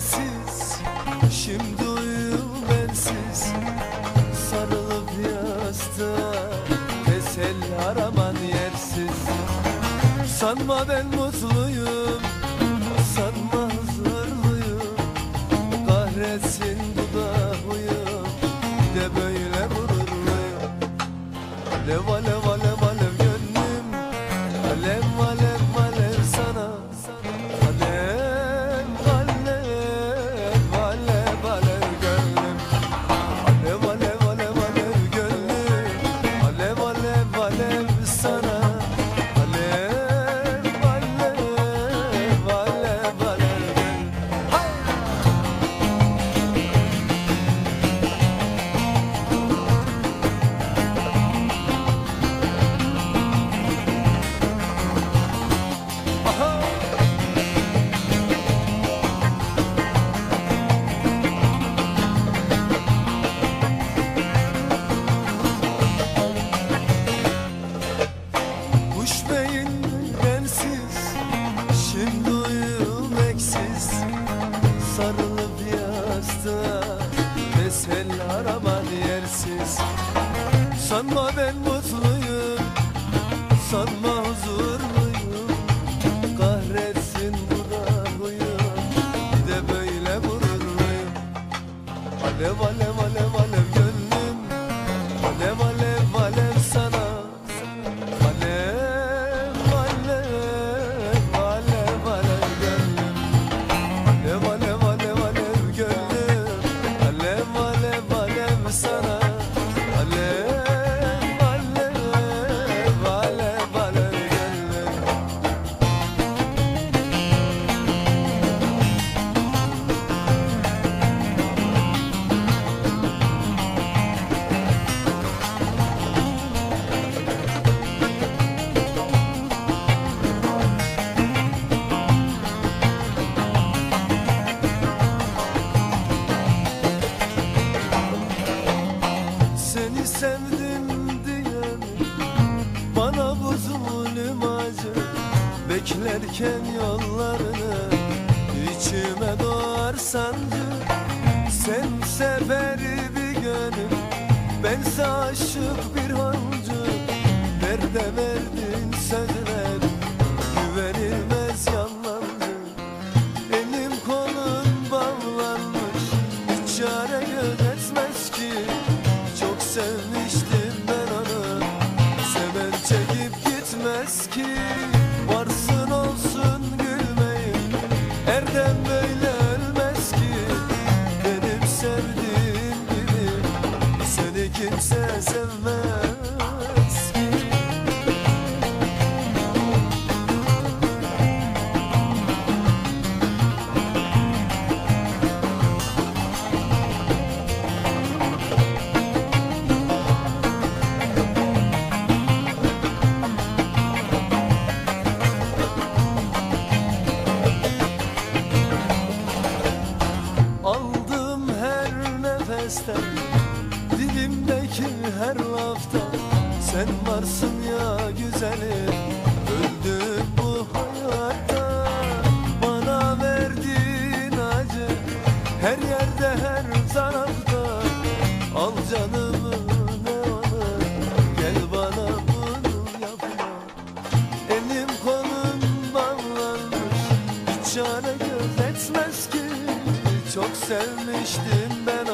sensiz Şimdi uyum bensiz. Sarılıp yastığa Teselli araman yersiz. Sanma ben mutluyum Sanma huzurluyum. Kahretsin dudağı De böyle gururluyum. Ne vale Teselli araman yersiz Sanma ben mutluyum. Sanma huzurluyum Kahretsin bu da huyum. Bir de böyle gururluyum. Alev alev alev alev gönlüm. Alev alev zulüm acı. Beklerken yollarını içime doğar sancı. Sen seferi bir gönül. Bense aşık bir hancı ask Aldığım her nefeste Dilimdeki her lafta Sen varsın ya güzelim sevmiştim ben